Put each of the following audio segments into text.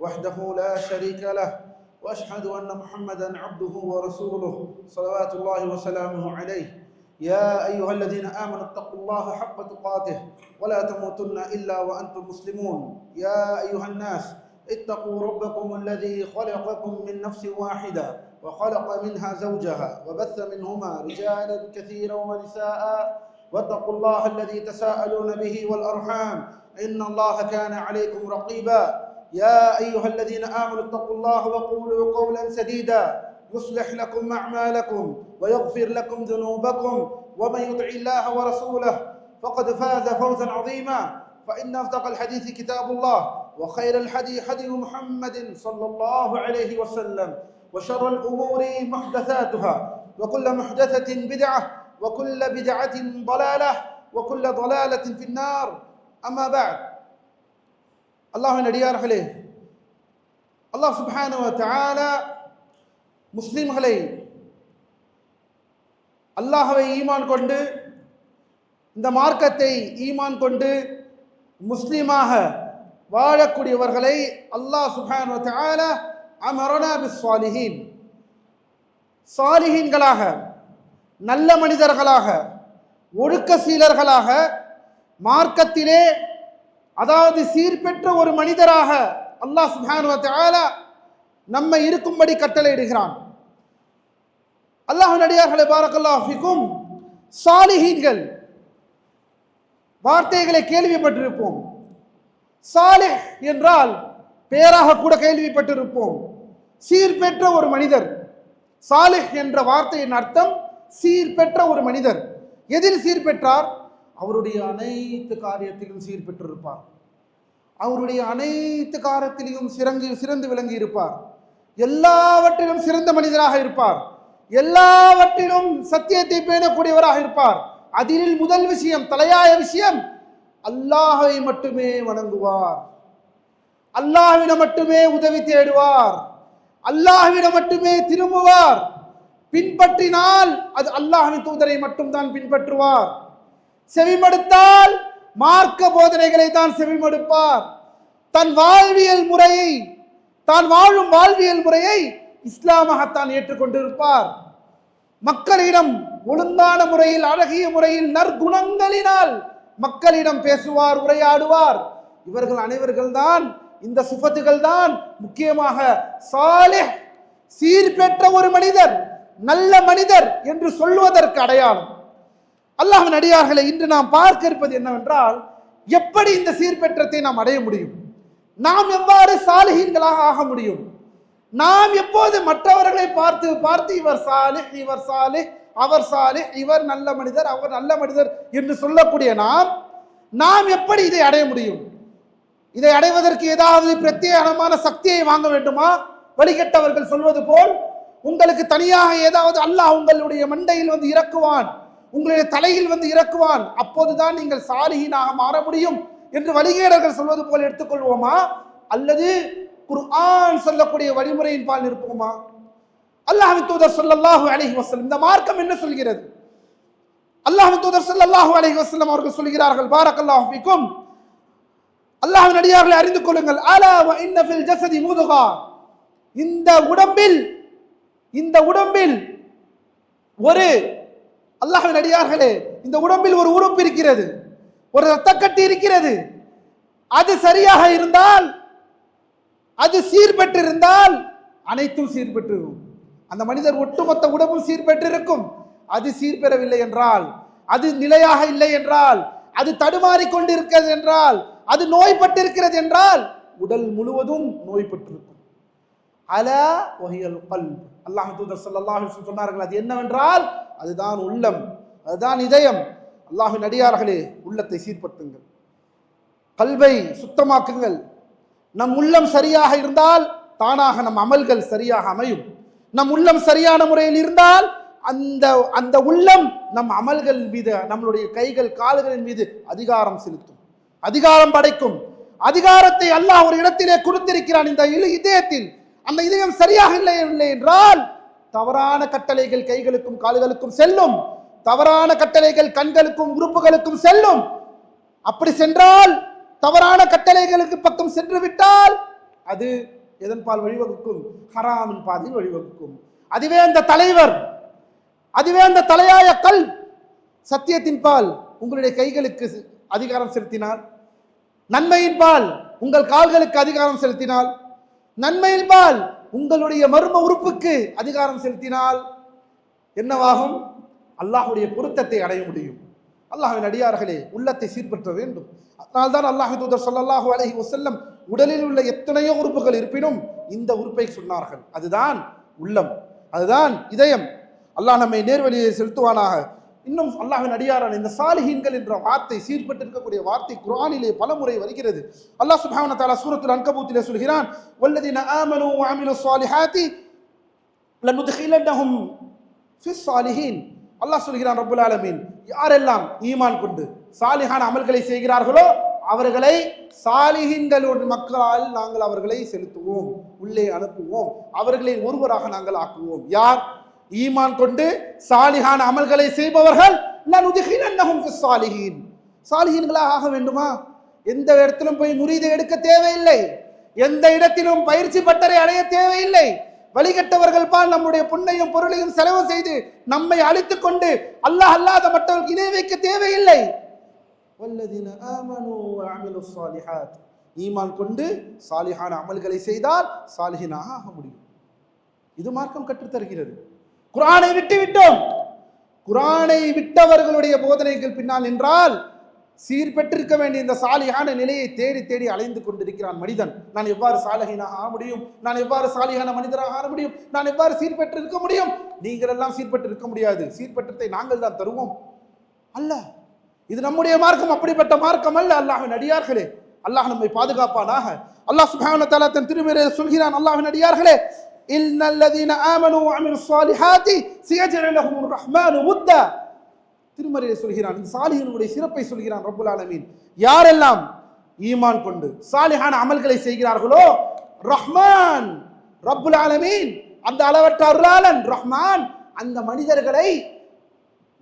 وحده لا شريك له وأشهد أن محمدا عبده ورسوله صلوات الله وسلامه عليه. يا أيها الذين آمنوا اتقوا الله حق تقاته ولا تموتن إلا وأنتم مسلمون. يا أيها الناس اتقوا ربكم الذي خلقكم من نفس واحدة وخلق منها زوجها وبث منهما رجالا كثيرا ونساء. واتقوا الله الذي تساءلون به والأرحام. إن الله كان عليكم رقيبا. يا أيها الذين آمنوا اتقوا الله وقولوا قولا سديدا يصلح لكم أعمالكم ويغفر لكم ذنوبكم ومن يطع الله ورسوله فقد فاز فوزا عظيما فإن أصدق الحديث كتاب الله وخير الحديث حديث محمد صلى الله عليه وسلم وشر الأمور محدثاتها وكل محدثة بدعة وكل بدعة ضلالة وكل ضلالة في النار. أما بعد அல்லாஹின் அடியார்களே அல்லாஹ் சுப்ஹானஹு முஸ்லீம்களை அல்லாஹவை முஸ்லிம்களை ஈமான் கொண்டு இந்த மார்க்கத்தை ஈமான் கொண்டு முஸ்லீமாக வாழக்கூடியவர்களை அல்லாஹ் சுப்ஹானஹு வ தஆலா அமரனா சாலிஹீன்களாக நல்ல மனிதர்களாக ஒழுக்க சீலர்களாக மார்க்கத்திலே அதாவது சீர்பெற்ற ஒரு மனிதராக அல்லாஹ் சுப்ஹானஹு நம்ம இருக்கும்படி கட்டளையிடுகிறான். அல்லாஹ் நடிகார்களை பாரக்கல்லாஹ் சாலிஹீன்கள். வார்த்தைகளை கேள்விப்பட்டிருப்போம். சாலிஹ் என்றால் பேராக கூட கேள்விப்பட்டிருப்போம். சீர்பெற்ற ஒரு மனிதர். சாலிஹ் என்ற வார்த்தையின் அர்த்தம் சீர்பெற்ற ஒரு மனிதர். எதில் சீர்பெற்றார்? அவருடைய அனைத்து காரியத்திலும் சீர்பெற்றிருப்பார். அவருடைய அனைத்து காரியத்திலையும் சிறங்கி சிறந்து விளங்கி இருப்பார் எல்லாவற்றிலும் சிறந்த மனிதராக இருப்பார். எல்லாவற்றிலும் சத்தியத்தை பேணக்கூடியவராக இருப்பார். அதில் முதல் விஷயம் தலையாய விஷயம் அல்லாஹை மட்டுமே வணங்குவார். அல்லாஹ்விடம் மட்டுமே உதவி தேடுவார். அல்லாஹ்விடம் மட்டுமே திரும்புவார். பின்பற்றினால் அது அல்லாஹின் தூதரை மட்டும்தான் பின்பற்றுவார். செவிமடுத்தால் மார்க்க போதனைகளை தான் செவிமடுப்பார். தன் வாழ்வியல் முறையை தான் வாழும் வாழ்வியல் முறையை இஸ்லாமாகத்தான் ஏற்றுக்கொண்டிருப்பார். மக்களிடம் ஒழுங்கான முறையில் அழகிய முறையில் நற்குணங்களினால் மக்களிடம் பேசுவார் உரையாடுவார். இவர்கள் அனைவர்கள் தான் இந்த சுபத்துகள் தான் முக்கியமாக சாலிஹ் சீர்பெற்ற ஒரு மனிதர் நல்ல மனிதர் என்று சொல்வதற்கு அடையாளம். அல்லாஹின் அடியார்களை இன்று நாம் பார்க்க இருப்பது என்னவென்றால் எப்படி இந்த சீர்பெற்றத்தை நாம் அடைய முடியும்? நாம் எவ்வாறு சாலிஹீன்களாக ஆக முடியும்? நாம் எப்போது மற்றவர்களை பார்த்து பார்த்து இவர் சாலிஹ் இவர் சாலிஹ் அவர் சாலிஹ் இவர் நல்ல மனிதர் அவர் நல்ல மனிதர் என்று சொல்லக்கூடிய நாம் நாம் எப்படி இதை அடைய முடியும்? இதை அடைவதற்கு ஏதாவது பிரத்யேகமான சக்தியை வாங்க வேண்டுமா? வழிகட்டவர்கள் சொல்வது போல் உங்களுக்கு தனியாக ஏதாவது அல்லாஹ் உங்களுடைய மண்டையில் வந்து இறக்குவான் உங்களுடைய தலையில் வந்து இறக்குவான். அப்போதுதான் நீங்கள் சாலிஹீனாக மாற முடியும் என்று வழிகேடர்கள் சொல்வது போல் எடுத்துக்கொள்வோமா? அல்லது குர்ஆன் சொல்லக்கூடிய வழிமுறையின் பால் இருப்போமா அல்லாஹின் தூதர் சொல்லல்லாஹு அலஹி வசலம் இந்த மார்க்கம் என்ன சொல்கிறது? அல்லாஹின் தூதர் சொல்லல்லாஹு அலஹி வசலம் அவர்கள் சொல்கிறார்கள் பாரக்கல்லாஹு ஃபிக்கும். அல்லாஹ் அடியார்களை அறிந்து கொள்ளுங்கள். அலா வ இன்ன ஃபில் ஜஸதி மூதுகா. இந்த உடம்பில் இந்த உடம்பில் ஒரு அல்லாஹின் அடியார்களே இந்த உடம்பில் ஒரு உறுப்பு இருக்கிறது ஒரு ரத்தக்கட்டி இருக்கிறது. அது சரியாக இருந்தால் அது சீர்பெற்றிருந்தால் அனைத்தும் சீர்பெற்றிருக்கும். அந்த மனிதர் ஒட்டுமொத்த உடம்பும் சீர்பெற்றிருக்கும். அது சீர்பெறவில்லை என்றால் அது நிலையாக இல்லை என்றால் அது தடுமாறிக் கொண்டிருக்கிறது என்றால் அது நோய்பட்டிருக்கிறது என்றால் உடல் முழுவதும் நோய்பட்டிருக்கும். அல ஒஹியல் பல் அல்லாஹ் தூதர் ஸல்லல்லாஹு சொன்னார்கள் அது என்னவென்றால் அதுதான் உள்ளம் அதுதான் இதயம். அல்லாஹ்வின் அடியார்களே உள்ளத்தை சீர்படுத்துங்கள். கல்வை சுத்தமாக்குங்கள். நம் உள்ளம் சரியாக இருந்தால் தானாக நம் அமல்கள் சரியாக அமையும். நம் உள்ளம் சரியான முறையில் இருந்தால் அந்த அந்த உள்ளம் நம் அமல்கள் மீது நம்மளுடைய கைகள் கால்களின் மீது அதிகாரம் செலுத்தும். அதிகாரம் படைக்கும். அதிகாரத்தை அல்லாஹ் ஒரு இடத்திலே கொடுத்திருக்கிறான். இந்த இதயத்தில். அந்த இதயம் சரியாக இல்லை இல்லை என்றால் தவறான கட்டளைகள் கைகளுக்கும் கால்களுக்கும் செல்லும். தவறான கட்டளைகள் கண்களுக்கும் உறுப்புகளுக்கும் செல்லும். அப்படி சென்றால் தவறான கட்டளைகளுக்கு பக்கம் சென்று விட்டால் அது எதன்பால் வழிவகுக்கும்? ஹராமின் பாதையில் வழிவகுக்கும். அதுவே அந்த தலைவர் அதுவே அந்த தலையாய கல். சத்தியத்தின் பால் உங்களுடைய கைகளுக்கு அதிகாரம் செலுத்தினால் நன்மையின் பால் உங்கள் கால்களுக்கு அதிகாரம் செலுத்தினால் நன்மையின் பால் உங்களுடைய மர்ம உறுப்புக்கு அதிகாரம் செலுத்தினால் என்னவாகும்? அல்லாஹுடைய பொருத்தத்தை அடைய முடியும். அல்லாஹின் அடியார்களே உள்ளத்தை சீர்பற்ற வேண்டும். அதனால்தான் அல்லாஹ் தூதர் சொல்லல்லாஹு அலஹி வசல்லம் உடலில் உள்ள எத்தனையோ உறுப்புகள் இருப்பினும் இந்த உறுப்பை சொன்னார்கள். அதுதான் உள்ளம். அதுதான் இதயம். அல்லாஹ் நம்மை நேர்வழியை செலுத்துவானாக. இன்னும் அல்லாஹின் அடியாரான இந்த சாலிஹீன்கள் என்ற வார்த்தை சீர்பட்டிருக்கக்கூடிய வார்த்தை குரானிலே பல முறை வருகிறது. அல்லாஹ் சுபாவன தாலா சூரத்தில் அன்கபூத்திலே சொல்கிறான் வல்லதீன ஆமனு அமிலு ஸாலிஹாத்தி லனுத்கிலன்னஹும் ஃபிஸ் சாலிஹீன் அல்லாஹ் சொல்கிறான் ரப்புல் ஆலமீன் யாரெல்லாம் ஈமான் கொண்டு சாலிஹான அமல்களை செய்கிறார்களோ அவர்களை சாலிஹின்களோட மக்களால் நாங்கள் அவர்களை செலுத்துவோம் உள்ளே அனுப்புவோம். அவர்களை ஒருவராக நாங்கள் ஆக்குவோம். யார்? ஈமான் கொண்டு சாலிஹான அமல்களை செய்பவர்கள் லனுத்கிலன்னஹும் சாலிஹீன்களாக ஆக வேண்டுமா? எந்த இடத்திலும் போய் முறிதை எடுக்க தேவையில்லை. எந்த இடத்திலும் பயிற்சி பட்டறை அடைய தேவையில்லை. வழிகட்டவர்கள் பால் நம்முடைய புண்ணையும் பொருளையும் செலவு செய்து நம்மை அழித்துக் கொண்டு அல்லாஹ் அல்லாத மற்றவர்களுக்கு இணை வைக்க தேவையில்லை. ஈமான் கொண்டு சாலிஹான அமல்களை செய்தால் சாலிஹினாக ஆக முடியும். இது மார்க்கம் கற்றுத் குரானை விட்டு விட்டோம் குரானை விட்டவர்களுடைய போதனைகள் பின்னால் நின்றால் சீர்பெற்றிருக்க வேண்டிய இந்த சாலிகான நிலையை தேடி தேடி அலைந்து கொண்டிருக்கிறான் மனிதன். நான் எவ்வாறு சாலகீனாக ஆக முடியும்? நான் எவ்வாறு சாலிகான மனிதராக ஆக முடியும்? நான் எவ்வாறு சீர்பெற்று இருக்க முடியும்? நீங்கள் எல்லாம் சீர்பெற்று இருக்க முடியாது. சீர்பெற்றத்தை நாங்கள் தான் தருவோம். அல்ல இது நம்முடைய மார்க்கம் அப்படிப்பட்ட மார்க்கம் அல்ல. அல்லாஹின் அடியார்களே அல்லாஹ் நம்மை பாதுகாப்பானாக. அல்லாஹ் சுப்ஹானஹு வ திருமறை தன் திருமறையில் சொல்கிறான் அல்லாஹின் அடியார்களே إن ஆமனு آمنوا وعملوا الصالحات سيجعل لهم الرحمن ودا திருமறையை சொல்கிறான் இந்த சாலிஹினுடைய சிறப்பை சொல்கிறான் ரப்புல் ஆலமீன். யாரெல்லாம் ஈமான் கொண்டு சாலிஹான அமல்களை செய்கிறார்களோ ரஹ்மான் ரப்புல் ஆலமீன் அந்த அளவற்ற அருளாளன் ரஹ்மான் அந்த மனிதர்களை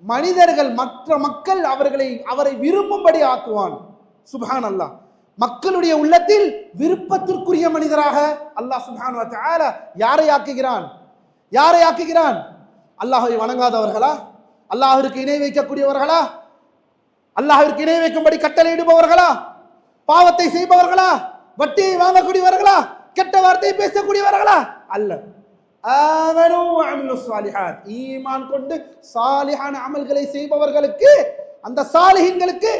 மனிதர்கள் மற்ற மக்கள் அவர்களை அவரை விரும்பும்படி ஆக்குவான். சுபான் அல்லாஹ் மக்களுடைய உள்ளத்தில் விருப்பத்திற்குரிய மனிதராக அல்லாஹ் சுபான் யாரை ஆக்குகிறான்? யாரை ஆக்குகிறான்? அல்லாஹை வணங்காதவர்களா? அல்லாஹிற்கு இணை வைக்கக்கூடியவர்களா? அல்லாஹிற்கு இணை வைக்கும்படி கட்டளையிடுபவர்களா பாவத்தை செய்பவர்களா? வட்டியை வாங்கக்கூடியவர்களா? கெட்ட வார்த்தையை பேசக்கூடியவர்களா? அல்ல. ஈமான் கொண்டு சாலிஹான அமல்களை செய்பவர்களுக்கு அந்த சாலிஹின்களுக்கு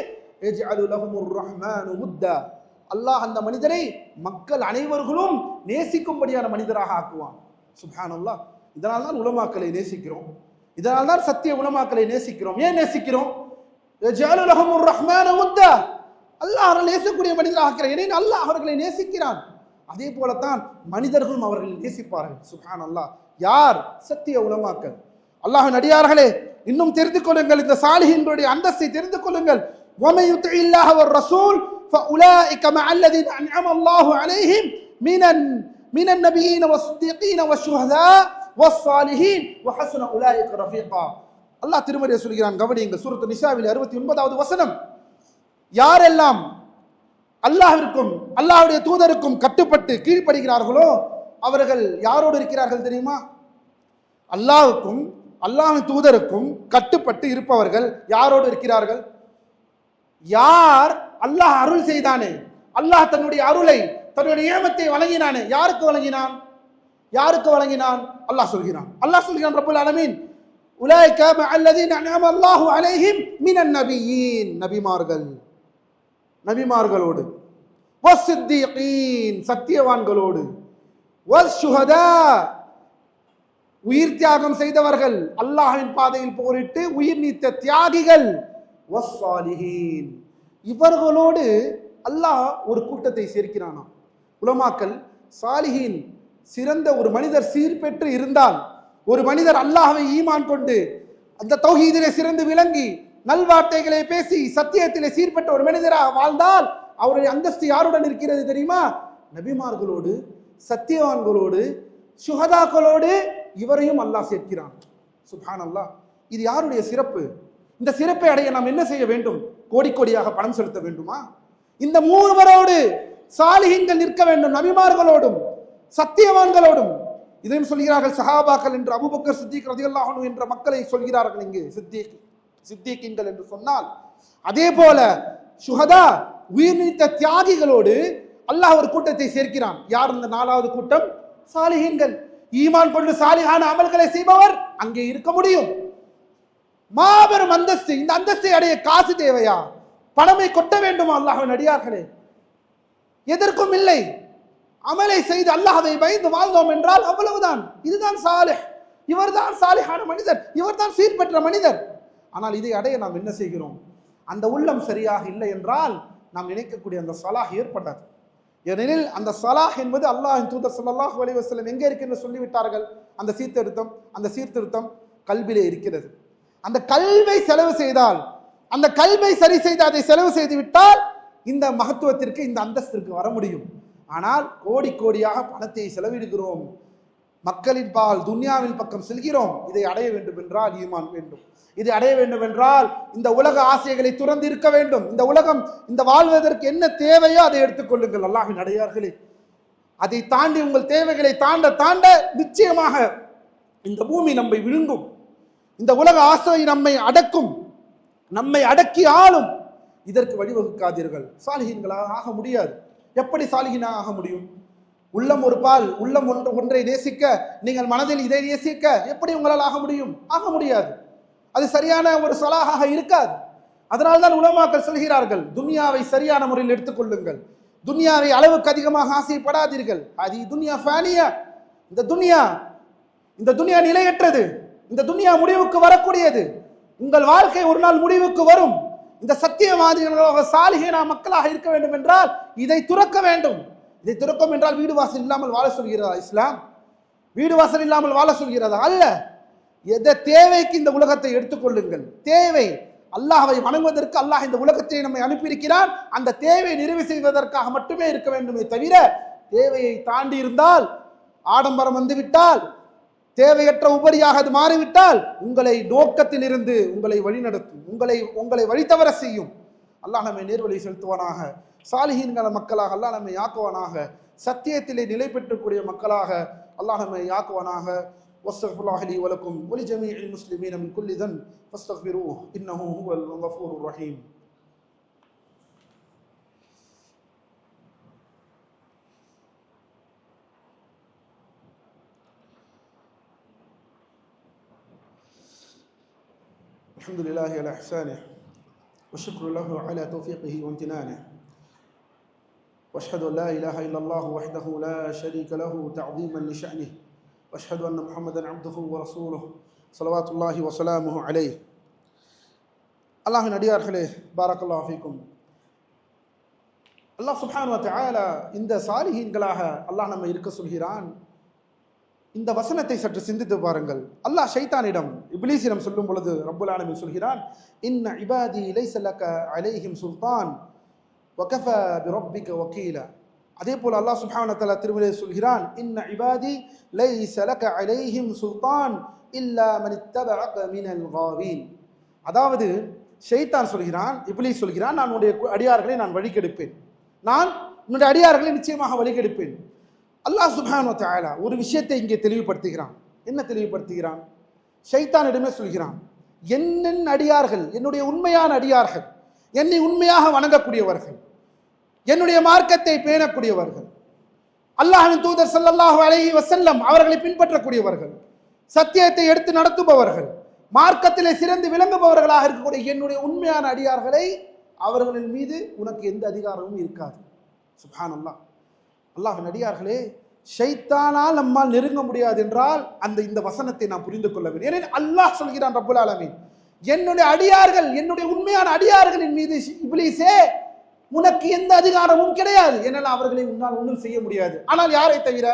அல்லாஹ் அந்த மனிதரை மக்கள் அனைவர்களும் நேசிக்கும்படியான மனிதராக ஆக்குவான். சுப்ஹானல்லாஹ். இதனால் தான் உலமாக்களை நேசிக்கிறோம். இதனால் தான் சத்திய உலமாக்களை நேசிக்கிறோம். ஏன் நேசிக்கிறோம்? அல்லாஹ் அவர்கள் நேசக்கூடிய மனிதராக ஆக்கிறேன் ஏனெனில் அல்லாஹ் அவர்களை நேசிக்கிறான். அதே போலத்தான் மனிதர்களும் அவர்களை நேசிப்பார்கள். சுஹான் அல்லாஹ் யார்? சத்திய உலமாக்கள். அல்லாஹ் நடிகார்களே இன்னும் தெரிந்து கொள்ளுங்கள். இந்த சாலிஹின்களுடைய அந்தஸ்தை தெரிந்து கொள்ளுங்கள். ومن يطع الله والرسول فاولئك مع الذين انعم الله عليهم من من النبيين والصديقين والشهداء والصالحين وحسن اولئك رفيقا அல்லாஹ் திருமறையை சொல்கிறான் கவனியுங்கள் சூரத்து நிசாவில் அறுபத்தி ஒன்பதாவது வசனம் யாரெல்லாம் அல்லாஹ்விற்கும் அல்லாஹ்வுடைய தூதருக்கும் கட்டுப்பட்டு கீழ்ப்படுகிறார்களோ அவர்கள் யாரோடு இருக்கிறார்கள் தெரியுமா அல்லாஹ்வுக்கும் அல்லாஹ்வின் தூதருக்கும் கட்டுப்பட்டு இருப்பவர்கள் யாரோடு இருக்கிறார்கள் யார் அல்லாஹ் அருள் செய்தானே? அல்லாஹ் தன்னுடைய அருளை தன்னுடைய நியமத்தை வழங்கினானே. யாருக்கு வழங்கினான்? யாருக்கு வழங்கினான்? அல்லாஹ் சொல்கிறான். அல்லாஹ் சொல்கிறான் ரபுல் அலமீன் உலாய்க அல்லதீன அன்அம அல்லாஹு அலைஹிம் மினன் நபியீன். நபிமார்கள் நபிமார்களோடு வஸ்ஸித்தீகீன் சத்தியவான்களோடு வஸ்ஸுஹதா உயிர் தியாகம் செய்தவர்கள் அல்லாஹின் பாதையில் போரிட்டு உயிர் நீத்த தியாகிகள் வஸ்ஸாலிஹீன். இவர்களோடு அல்லாஹ் ஒரு கூட்டத்தை சேர்க்கிறானாம். உலமாக்கல் சாலிஹீன் சிறந்த ஒரு மனிதர் சீர்பெற்று இருந்தால் ஒரு மனிதர் அல்லாஹ்வை ஈமான் கொண்டு அந்த தௌஹீதிலே சிறந்து விளங்கி நல்வார்த்தைகளை பேசி சத்தியத்திலே சீர்பெற்ற ஒரு மனிதராக வாழ்ந்தால் அவருடைய அந்தஸ்து யாருடன் இருக்கிறது தெரியுமா? நபிமார்களோடு சத்தியவான்களோடு சுகதாக்களோடு இவரையும் அல்லாஹ் சேர்க்கிறான். சுஹான் அல்லாஹ் இது யாருடைய சிறப்பு? இந்த சிறப்பை அடைய நாம் என்ன செய்ய வேண்டும்? கோடி கோடியாக பணம் செலுத்த வேண்டுமா? இந்த மூவரோடு சாலிகங்கள் நிற்க வேண்டும் நபிமார்களோடும் சத்தியவான்களோடும். இதையும் சொல்கிறார்கள் சஹாபாக்கள் என்று அபுபக்கர் சித்திக் ரதியல்லாஹு என்ற மக்களை சொல்கிறார்கள் இங்கு சித்திக் சித்திக்கிங்கள் என்று சொன்னால். அதே போல சுஹதா உயிர் நீத்த தியாகிகளோடு அல்லாஹ் ஒரு கூட்டத்தை சேர்க்கிறான். யார் இந்த நாலாவது கூட்டம்? சாலிகங்கள் ஈமான் கொண்டு சாலிகான அமல்களை செய்பவர் அங்கே இருக்க முடியும். மாபெரும் அந்தஸ்து இந்த அந்தஸ்தை அடைய காசு தேவையா? பணமை கொட்ட வேண்டுமா அல்லாஹ்வின் அடியார்களே? எதற்கும் இல்லை. அமலை செய்து அல்லாஹ்வை பயந்து வாழ்ந்தோம் என்றால் அவ்வளவுதான். இதுதான் சாலிஹ். இவர்தான் சாலிஹான மனிதர். இவர்தான் சீர் பெற்ற மனிதர். ஆனால் இதை அடைய நாம் என்ன செய்கிறோம்? அந்த உள்ளம் சரியாக இல்லை என்றால் நாம் நினைக்கக்கூடிய அந்த சலாஹ் ஏற்படாது. ஏனெனில் அந்த சலாஹ் என்பது அல்லாஹின் தூதர் ஸல்லல்லாஹு அலைஹி எங்கே இருக்கு என்று சொல்லிவிட்டார்கள். அந்த சீர்திருத்தம் அந்த சீர்திருத்தம் கல்விலே இருக்கிறது. அந்த கல்வை செலவு செய்தால் அந்த கல்வை சரி செய்து அதை செலவு செய்து விட்டால் இந்த மகத்துவத்திற்கு இந்த அந்தஸ்திற்கு வர முடியும். ஆனால் கோடி கோடியாக பணத்தை செலவிடுகிறோம். மக்களின் பால் துன்யாவின் பக்கம் செல்கிறோம். இதை அடைய வேண்டும் என்றால் ஈமான் வேண்டும். இதை அடைய வேண்டும் என்றால் இந்த உலக ஆசைகளை துறந்து இருக்க வேண்டும். இந்த உலகம் இந்த வாழ்வதற்கு என்ன தேவையோ அதை எடுத்துக்கொள்ளுங்கள் அல்லாஹின் அடையார்களே அதை தாண்டி உங்கள் தேவைகளை தாண்ட தாண்ட நிச்சயமாக இந்த பூமி நம்மை விழுங்கும். இந்த உலக ஆசை நம்மை அடக்கும் நம்மை அடக்கி ஆளும். இதற்கு வழிவகுக்காதீர்கள். சாலிகின்களாக ஆக முடியாது. எப்படி சாலிகினாக ஆக முடியும்? உள்ளம் ஒரு பால் உள்ளம் ஒன்று ஒன்றை நேசிக்க நீங்கள் மனதில் இதை நேசிக்க எப்படி உங்களால் ஆக முடியும்? ஆக முடியாது. அது சரியான ஒரு சலாகாக இருக்காது. அதனால்தான் உலமாக்கள் சொல்கிறார்கள் துனியாவை சரியான முறையில் எடுத்துக்கொள்ளுங்கள். துனியாவை அளவுக்கு அதிகமாக ஆசைப்படாதீர்கள். அது துனியா ஃபேனியா. இந்த துனியா இந்த துனியா நிலையற்றது. இந்த துனியா முடிவுக்கு வரக்கூடியது. உங்கள் வாழ்க்கை ஒரு நாள் முடிவுக்கு வரும். இந்த சத்தியவாதிகளாக சாலிகனா மக்களாக இருக்க வேண்டும் என்றால் இதை துறக்க வேண்டும். இதை துறக்கும் என்றால் வீடு வாசல் இல்லாமல் வாழ சொல்கிறதா இஸ்லாம்? வீடு வாசல் இல்லாமல் வாழ சொல்கிறதா அல்ல. எதை தேவைக்கு இந்த உலகத்தை எடுத்துக்கொள்ளுங்கள் தேவை. அல்லாஹை வணங்குவதற்கு அல்லாஹ் இந்த உலகத்தை நம்மை அனுப்பியிருக்கிறான். அந்த தேவையை நிறைவு செய்வதற்காக மட்டுமே இருக்க வேண்டுமே தவிர தேவையை தாண்டி இருந்தால் ஆடம்பரம் வந்துவிட்டால் தேவையற்ற உபரியாக அது மாறிவிட்டால் உங்களை நோக்கத்தில் இருந்து உங்களை வழிநடத்தும் உங்களை உங்களை வழித்தவர செய்யும் அல்லாஹ் நம்மை நேர்வழி செலுத்துவானாக சாலிஹீன்கள மக்களாக அல்லாஹ் நம்மை ஆக்குவானாக சத்தியத்திலே நிலை பெற்றக்கூடிய மக்களாக அல்லாஹ் நம்மை ஆக்குவானாக واستغفر الله لي ولكم ولجميع المسلمين من كل ذنب فاستغفروه انه هو الغفور الرحيم الحمد لله على احسانه والشكر له على توفيقه وامتنانه واشهد ان لا اله الا الله وحده لا شريك له تعظيما لشانه واشهد ان محمدا عبده ورسوله صلوات الله وسلامه عليه அல்லாஹின் அடியார்களே பாரக்கல்லாஹ் ஃபீக்கும் அல்லாஹ் சுப்ஹானு தஆலா இந்த சாலிஹீன்களாக அல்லாஹ் நம்ம இருக்க சொல்கிறான் இந்த வசனத்தை சற்று சிந்தித்து பாருங்கள். அல்லாஹ் ஷைத்தானிடம் இப்லீஸிடம் சொல்லும் பொழுது ரப்புல் ஆலமீன் சொல்கிறான் இன்ன இபாதி இலை செல்லக்க அலைஹிம் சுல்தான் வகஃபா பிரப்பிக வக்கீலா அதே போல் அல்லாஹ் சுப்ஹானஹு திருமலை சொல்கிறான் இன்ன இபாதி லை சலக அலைஹிம் சுல்தான் இல்லா மனித்தபக மினல் காவீன். அதாவது ஷைத்தான் சொல்கிறான் இப்லீஸ் சொல்கிறான் நான் உன்னுடைய அடியார்களை நான் வழிகெடுப்பேன். நான் உன்னுடைய அடியார்களை நிச்சயமாக வழிகெடுப்பேன். அல்லாஹ் சுபானோ தாயலா ஒரு விஷயத்தை இங்கே தெளிவுபடுத்துகிறான். என்ன தெளிவுபடுத்துகிறான்? ஷைத்தானிடமே சொல்கிறான் என்னென் அடியார்கள் என்னுடைய உண்மையான அடியார்கள் என்னை உண்மையாக வணங்கக்கூடியவர்கள் என்னுடைய மார்க்கத்தை பேணக்கூடியவர்கள் அல்லாஹின் தூதர் ஸல்லல்லாஹு அலஹி வசல்லம் அவர்களை பின்பற்றக்கூடியவர்கள் சத்தியத்தை எடுத்து நடத்துபவர்கள் மார்க்கத்திலே சிறந்து விளங்குபவர்களாக இருக்கக்கூடிய என்னுடைய உண்மையான அடியார்களை அவர்களின் மீது உனக்கு எந்த அதிகாரமும் இருக்காது. சுப்ஹான் அல்லாஹ் நடிகார்களே ஷைத்தானால் நம்மால் நெருங்க முடியாது என்றால் அந்த இந்த வசனத்தை நான் புரிந்து கொள்ள வேண்டும். ஏனெனில் அல்லாஹ் சொல்கிறான் ரபுல் ஆலமின் என்னுடைய அடியார்கள் என்னுடைய உண்மையான அடியார்களின் மீது இப்ளீஸே உனக்கு எந்த அதிகாரமும் கிடையாது. என்னால் அவர்களை உன்னால் ஒன்றும் செய்ய முடியாது. ஆனால் யாரை தவிர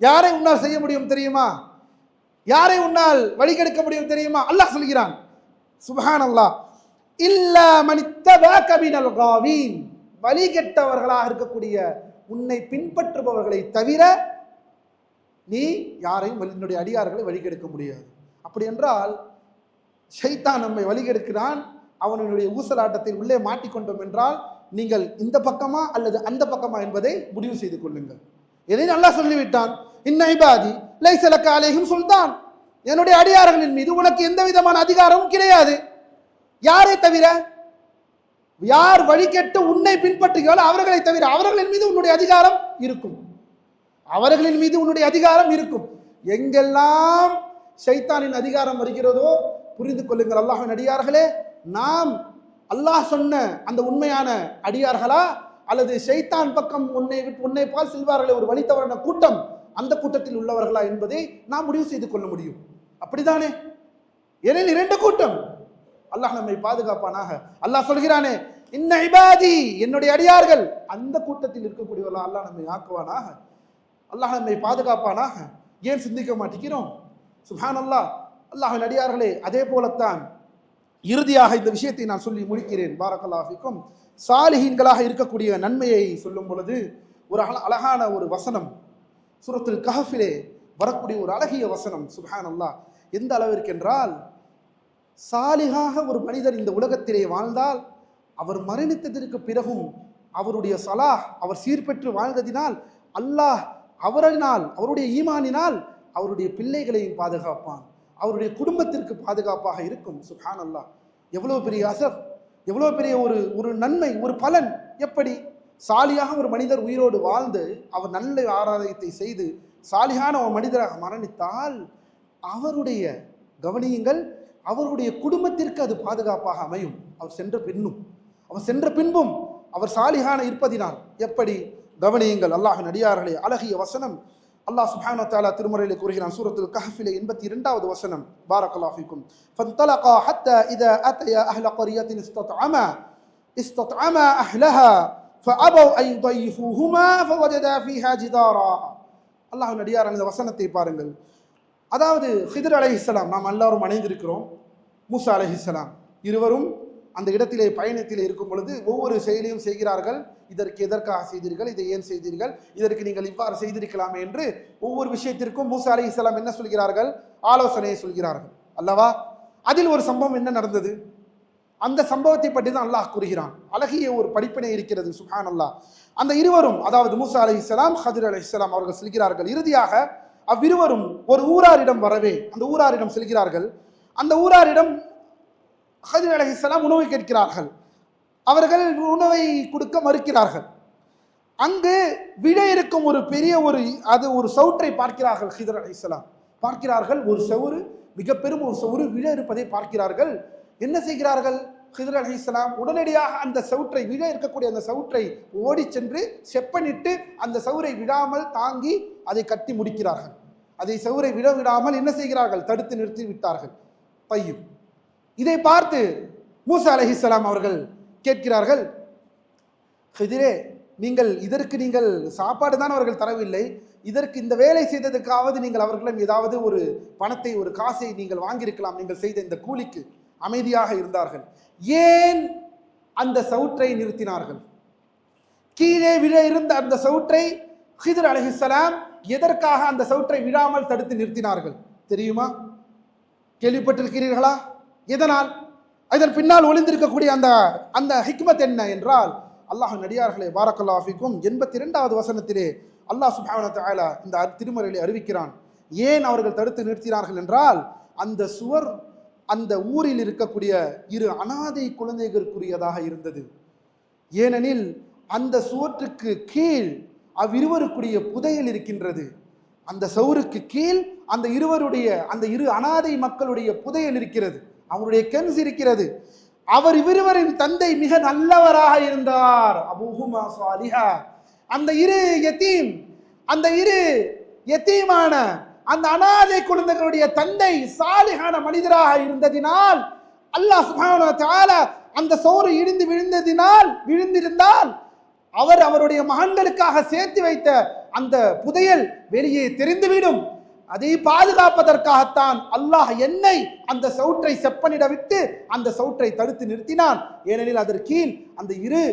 யாரை உன்னால் செய்ய முடியும் தெரியுமா? யாரை உன்னால் வழிகெடுக்க முடியும் தெரியுமா? அல்லாஹ் சொல்கிறான் சுபஹான் அல்லாஹ் இல்ல மனித்தபாக வழிகெட்டவர்களாக இருக்கக்கூடிய உன்னை பின்பற்றுபவர்களை தவிர நீ யாரையும் என்னுடைய அடியார்களை வழிகெடுக்க முடியாது. அப்படி என்றால் ஷைத்தான் நம்மை வழிகெடுக்கிறான் அவனுடைய ஊசலாட்டத்தில் உள்ளே மாட்டிக்கொண்டோம் என்றால் நீங்கள் இந்த பக்கமா அல்லது அந்த பக்கமா என்பதை முடிவு செய்து கொள்ளுங்கள். எதை நல்லா சொல்லிவிட்டான் இன்ன இபாதி லைசலக்க அலைஹிம் சொல்தான். என்னுடைய அடியார்களின் மீது உனக்கு எந்த விதமான அதிகாரமும் கிடையாது. யாரை தவிர யார் வழிகெட்டு உன்னை பின்பற்றுகிறாரோ அவர்களை தவிர அவர்களின் மீது உன்னுடைய அதிகாரம் இருக்கும். அவர்களின் மீது உன்னுடைய அதிகாரம் இருக்கும். எங்கெல்லாம் ஷைத்தானின் அதிகாரம் வருகிறதோ புரிந்து கொள்ளுங்கள் அல்லாஹ்வின் அடியார்களே. நாம் அல்லாஹ் சொன்ன அந்த உண்மையான அடியார்களா? அல்லது ஷைத்தான் பக்கம் உன்னை உன்னை பால் செல்வார்களே ஒரு வழித்தவரான கூட்டம் அந்த கூட்டத்தில் உள்ளவர்களா என்பதை நாம் முடிவு செய்து கொள்ள முடியும். அப்படிதானே ஏனெனில் இரண்டு கூட்டம். அல்லாஹ் நம்மை பாதுகாப்பானாக. அல்லாஹ் சொல்கிறானே இன்ன இபாதி என்னுடைய அடியார்கள். அந்த கூட்டத்தில் இருக்கக்கூடியவர்களா அல்லாஹ் நம்மை ஆக்குவானாக. அல்லாஹ் நம்மை பாதுகாப்பானாக. ஏன் சிந்திக்க மாட்டேங்கிறோம்? சுஹான் அல்லாஹ் அல்லாஹின் அடியார்களே அதே போலத்தான். இறுதியாக இந்த விஷயத்தை நான் சொல்லி முடிக்கிறேன். பாரக்கல்லாஃபிக்கும் சாலிஹீன்களாக இருக்கக்கூடிய நன்மையை சொல்லும் பொழுது ஒரு அழகான ஒரு வசனம் சுரத்தில் கஹஃபிலே வரக்கூடிய ஒரு அழகிய வசனம் சுஹான் அல்லாஹ் எந்த அளவிற்கென்றால் சாலிகாக ஒரு மனிதர் இந்த உலகத்திலே வாழ்ந்தால் அவர் மரணித்ததற்கு பிறகும் அவருடைய சலாஹ் அவர் சீர்பெற்று வாழ்ந்ததினால் அல்லாஹ் அவரினால் அவருடைய ஈமானினால் அவருடைய பிள்ளைகளையும் பாதுகாப்பான். அவருடைய குடும்பத்திற்கு பாதுகாப்பாக இருக்கும். சுஹான் அல்லாஹ் எவ்வளோ பெரிய அசர். எவ்வளோ பெரிய ஒரு ஒரு நன்மை ஒரு பலன். எப்படி? சாலியாக ஒரு மனிதர் உயிரோடு வாழ்ந்து அவர் நல்ல ஆராதனத்தை செய்து சாலியான ஒரு மனிதராக மரணித்தால் அவருடைய கவனியுங்கள் அவருடைய குடும்பத்திற்கு அது பாதுகாப்பாக அமையும் அவர் சென்ற பின்னும் அவர் சென்ற பின்பும் அவர் சாலிகான இருப்பதினால் எப்படி கவனியுங்கள் அல்லாஹின் அடியார்களே அழகிய வசனம் அல்லாஹ் சுப்ஹானஹு வ தஆலா திருமறையிலே கூறுகிறான் சூரத்துல் கஹ்ஃபிலே 82வது வசனம் பாரக்கல்லாஹு ஃபீக்கும் ஃபந்தலகா ஹத்தா இதா அத்தயா அஹ்ல கரியத்தின் இஸ்தத்அமா இஸ்தத்அமா அஹ்லஹா فأبوا أن يضيفوهما فوجدا فيها جدارا அல்லாஹ்வின் அடியார் இந்த வசனத்தை பாருங்கள் அதாவது ஹிதர் அலஹிஸ்லாம் நாம் எல்லாரும் அணைந்திருக்கிறோம். மூசா அலஹிஸ்லாம் இருவரும் அந்த இடத்திலே பயணத்தில் இருக்கும் பொழுது ஒவ்வொரு செயலையும் செய்கிறார்கள். இதற்கு எதற்காக செய்தீர்கள்? இதை ஏன் செய்தீர்கள்? இதற்கு நீங்கள் இவ்வாறு செய்திருக்கலாம் என்று ஒவ்வொரு விஷயத்திற்கும் மூசா அலைஹிஸ்ஸலாம் என்ன சொல்கிறார்கள்? ஆலோசனையை சொல்கிறார்கள். அல்லவா? அதில் ஒரு சம்பவம் என்ன நடந்தது? அந்த சம்பவத்தை பற்றி தான் அல்லாஹ் கூறுகிறான். அழகிய ஒரு படிப்பினை இருக்கிறது சுஹான் அல்லாஹ் அந்த இருவரும் அதாவது மூசா அலைஹிஸ்ஸலாம் ஹதிர் அலைஹிஸ்ஸலாம் அவர்கள் செல்கிறார்கள் இறுதியாக அவ்விருவரும் ஒரு ஊராரிடம் வரவே அந்த ஊராரிடம் செல்கிறார்கள். அந்த ஊராரிடம் ஹதிர் அலஹிஸ்லாம் உணவை கேட்கிறார்கள். அவர்கள் உணவை கொடுக்க மறுக்கிறார்கள். அங்கு விழ இருக்கும் ஒரு பெரிய ஒரு அது ஒரு சவுற்றை பார்க்கிறார்கள் ஹிதர் அலிஸ்லாம் பார்க்கிறார்கள் ஒரு சவுறு மிக பெரும் ஒரு சவுறு விழ இருப்பதை பார்க்கிறார்கள். என்ன செய்கிறார்கள்? ஹிதர் அலைஹிஸ்ஸலாம் உடனடியாக அந்த சவுற்றை விழ இருக்கக்கூடிய அந்த சவுற்றை ஓடி சென்று செப்பனிட்டு அந்த சவுரை விழாமல் தாங்கி அதை கட்டி முடிக்கிறார்கள். அதை சவுரை விழ விடாமல் என்ன செய்கிறார்கள்? தடுத்து நிறுத்தி விட்டார்கள். பையும். இதை பார்த்து மூசா அலைஹிஸ்ஸலாம் அவர்கள் கேட்கிறார்கள் ஹிதிரே நீங்கள் இதற்கு நீங்கள் சாப்பாடு தான் அவர்கள் தரவில்லை. இதற்கு இந்த வேலை செய்ததுக்காவது நீங்கள் அவர்களிடம் ஏதாவது ஒரு பணத்தை ஒரு காசை நீங்கள் வாங்கியிருக்கலாம். நீங்கள் செய்த இந்த கூலிக்கு அமைதியாக இருந்தார்கள். ஏன் அந்த சவுற்றை நிறுத்தினார்கள்? கீழே விழ இருந்த அந்த சவுற்றை ஹிதர் அலஹிசலாம் எதற்காக அந்த சவுற்றை விழாமல் தடுத்து நிறுத்தினார்கள்? தெரியுமா? கேள்விப்பட்டிருக்கிறீர்களா? எதனால்? இதன் பின்னால் ஒளிந்திருக்கக்கூடிய அந்த அந்த ஹிக்மத் என்ன என்றால் அல்லாஹ் நடிகார்களே பாரக்கல்லாஃபிக்கும் எண்பத்தி இரண்டாவது வசனத்திலே அல்லாஹ் சுப்ஹானஹு இந்த திருமறையிலே அறிவிக்கிறான். ஏன் அவர்கள் தடுத்து நிறுத்தினார்கள் என்றால் அந்த சுவர் அந்த ஊரில் இருக்கக்கூடிய இரு அனாதை குழந்தைகளுக்குரியதாக இருந்தது. ஏனெனில் அந்த சுவற்றுக்கு கீழ் அவ்விருவருக்குரிய புதையல் இருக்கின்றது. அந்த சவுருக்கு கீழ் அந்த இருவருடைய அந்த இரு அனாதை மக்களுடைய புதையல் இருக்கிறது. அவருடைய கென்ஸ் இருக்கிறது. அவர் இவ்விருவரின் தந்தை மிக நல்லவராக இருந்தார். அபூஹுமா சாலிஹா. அந்த இரு எத்தீம் அந்த இரு யத்தீமான அந்த அனாதை குழந்தைகளுடைய தந்தை சாலிகான மனிதராக இருந்ததினால் அல்லாஹ் சுபான அந்த சோறு இடிந்து விழுந்ததினால் விழுந்திருந்தால் அவர் அவருடைய மகன்களுக்காக சேர்த்து வைத்த அந்த புதையல் வெளியே தெரிந்துவிடும். அதை பாதுகாப்பதற்காகத்தான் அல்லாஹ் என்னை அந்த சவுற்றை செப்பனிட விட்டு அந்த சவுற்றை தடுத்து நிறுத்தினான். ஏனெனில் அதற்கு கீழ் அந்த இரு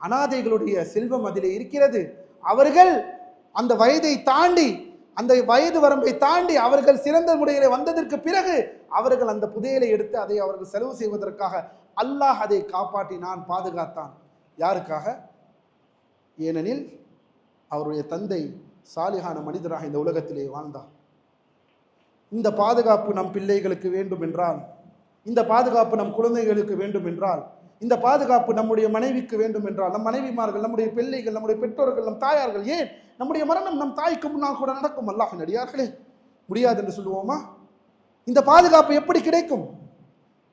அனாதைகளுடைய செல்வம் அதிலே இருக்கிறது. அவர்கள் அந்த வயதை தாண்டி அந்த வயது வரம்பை தாண்டி அவர்கள் சிறந்த முறையிலே வந்ததற்கு பிறகு அவர்கள் அந்த புதையலை எடுத்து அதை அவர்கள் செலவு செய்வதற்காக அல்லாஹ் அதை காப்பாற்றினான் பாதுகாத்தான். யாருக்காக? ஏனெனில் அவருடைய தந்தை சாலிகான மனிதராக இந்த உலகத்திலே வாழ்ந்தார். இந்த பாதுகாப்பு நம் பிள்ளைகளுக்கு வேண்டும் என்றால் இந்த பாதுகாப்பு நம் குழந்தைகளுக்கு வேண்டும் என்றால் இந்த பாதுகாப்பு நம்முடைய மனைவிக்கு வேண்டும் என்றால் நம் மனைவிமார்கள் நம்முடைய பிள்ளைகள் நம்முடைய பெற்றோர்கள் நம் தாயார்கள் ஏன் நம்முடைய மரணம் நம் தாய்க்கு முன்னால் கூட நடக்கும்? அல்லாஹ் நடிகார்களே முடியாது என்று சொல்லுவோமா? இந்த பாதுகாப்பு எப்படி கிடைக்கும்?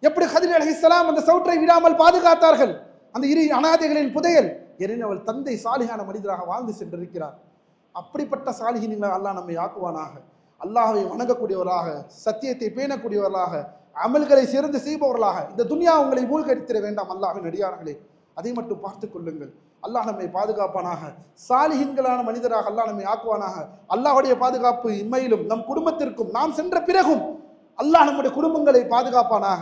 எப்படி ஹதிர் அலைஹிஸ்ஸலாம் அந்த சவுற்றை விடாமல் பாதுகாத்தார்கள்? அந்த இரு அனாதைகளின் புதையல். ஏனெனில் அவள் தந்தை சாலிகான மனிதராக வாழ்ந்து சென்றிருக்கிறார். அப்படிப்பட்ட சாலிகினங்களை அல்லாஹ் நம்மை ஆக்குவானாக. அல்லாஹை வணங்கக்கூடியவராக சத்தியத்தை பேணக்கூடியவர்களாக அமல்களை சிறந்து செய்பவர்களாக இந்த துனியா உங்களை மூழ்கடித்திட வேண்டாம் அல்லாஹின் அடியார்களே. அதை மட்டும் பார்த்து கொள்ளுங்கள். அல்லாஹ் நம்மை பாதுகாப்பானாக சாலிஹின்களான மனிதராக அல்லாஹ் நம்மை ஆக்குவானாக. அல்லாஹுடைய பாதுகாப்பு இம்மையிலும் நம் குடும்பத்திற்கும் நாம் சென்ற பிறகும் அல்லாஹ் நம்முடைய குடும்பங்களை பாதுகாப்பானாக.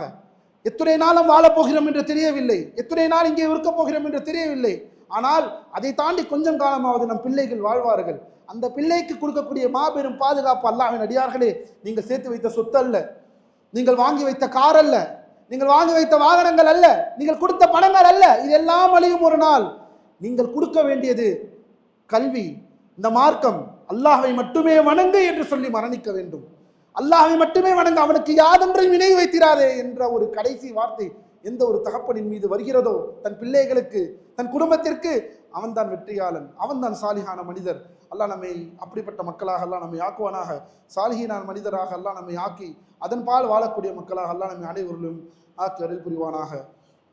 எத்தனை நாளும் வாழப்போகிறோம் என்று தெரியவில்லை. எத்தனை நாள் இங்கே இருக்கப் போகிறோம் என்று தெரியவில்லை. ஆனால் அதை தாண்டி கொஞ்சம் காலமாவது நம் பிள்ளைகள் வாழ்வார்கள். அந்த பிள்ளைக்கு கொடுக்கக்கூடிய மாபெரும் பாதுகாப்பு அல்லாஹின் அடியார்களே நீங்கள் சேர்த்து வைத்த சொத்து அல்ல நீங்கள் வாங்கி வைத்த கார் அல்ல. நீங்கள் வாங்கி வைத்த வாகனங்கள் அல்ல. நீங்கள் கொடுத்த பணங்கள் அல்ல. இதெல்லாம் அழியும் ஒரு நாள். நீங்கள் கொடுக்க வேண்டியது கல்வி. இந்த மார்க்கம் அல்லாஹை மட்டுமே வணங்கு என்று சொல்லி மரணிக்க வேண்டும். அல்லாஹை மட்டுமே வணங்கு. அவனுக்கு யாதொன்றையும் இணை வைத்திராதே என்ற ஒரு கடைசி வார்த்தை எந்த ஒரு தகப்பனின் மீது வருகிறதோ தன் பிள்ளைகளுக்கு தன் குடும்பத்திற்கு அவன்தான் வெற்றியாளன் அவன்தான் சாலிகான மனிதர் அல்லாஹ் நம்மை அப்படிப்பட்ட மக்களாக அல்லாஹ் நம்மை ஆக்குவானாக சாலிஹீனான மனிதராக அல்லாஹ் நம்மை ஆக்கி அதன் பால் வாழக்கூடிய மக்களாக அல்லாஹ் நம்மை அனைவரிலும் ஆக்கி அருள் புரிவானாக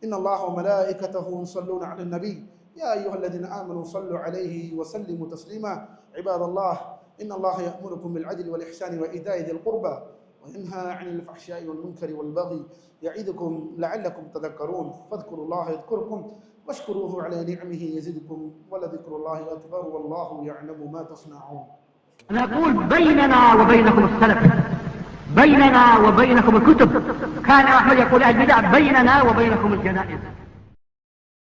إن الله وملائكته يصلون على النبي يا أيها الذين آمنوا صلوا عليه وسلموا تسليما عباد الله إن الله يأمركم بالعدل والإحسان وإيتاء ذي القربى وينهى عن الفحشاء والمنكر والبغي يعظكم لعلكم تذكرون فاذكروا الله يذكركم واشكروه على نعمه يزدكم ولذكر الله أكبر والله يعلم ما تصنعون. نقول بيننا وبينكم السلف بيننا وبينكم الكتب. كان أحمد يقول البدع بيننا وبينكم الجنائز.